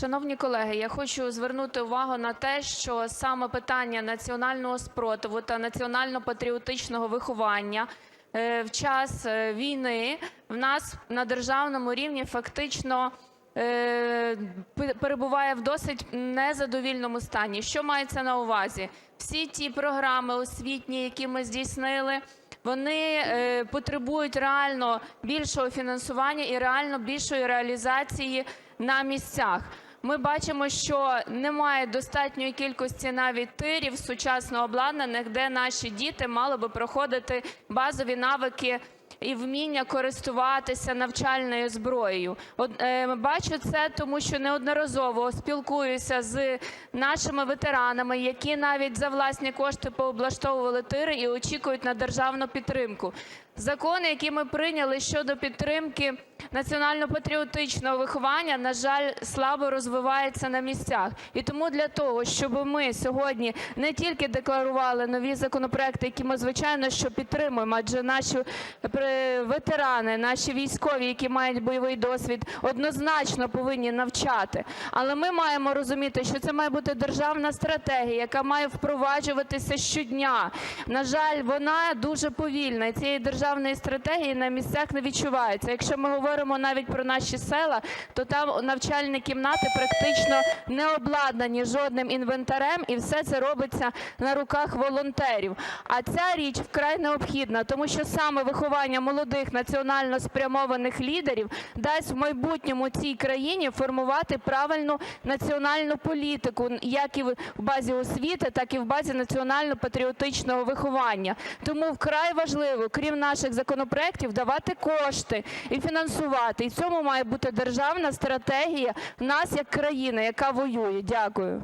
Шановні колеги, я хочу звернути увагу на те, що саме питання національного спротиву та національно-патріотичного виховання е, в час е, війни в нас на державному рівні фактично е, перебуває в досить незадовільному стані. Що мається на увазі? Всі ті програми освітні, які ми здійснили, вони потребують реально більшого фінансування і реально більшої реалізації на місцях. Ми бачимо, що немає достатньої кількості навіть тирів сучасно обладнаних, де наші діти мали би проходити базові навики і вміння користуватися навчальною зброєю. Е, бачу це, тому що неодноразово спілкуюся з нашими ветеранами, які навіть за власні кошти пооблаштовували тири і очікують на державну підтримку. Закони, які ми прийняли щодо підтримки національно-патріотичного виховання, на жаль, слабо розвиваються на місцях. І тому для того, щоб ми сьогодні не тільки декларували нові законопроекти, які ми, звичайно, що підтримуємо, адже наші ветерани, наші військові, які мають бойовий досвід, однозначно повинні навчати. Але ми маємо розуміти, що це має бути державна стратегія, яка має впроваджуватися щодня. На жаль, вона дуже повільна, і цієї державної стратегії на місцях не відчувається. Якщо ми говоримо навіть про наші села, то там навчальні кімнати практично не обладнані жодним інвентарем, і все це робиться на руках волонтерів. А ця річ вкрай необхідна, тому що саме виховання молодих національно спрямованих лідерів дасть в майбутньому цій країні формувати правильну національну політику, як і в базі освіти, так і в базі національно-патріотичного виховання. Тому вкрай важливо, крім наших законопроєктів, давати кошти і фінансувати. І в цьому має бути державна стратегія нас як країни, яка воює. Дякую.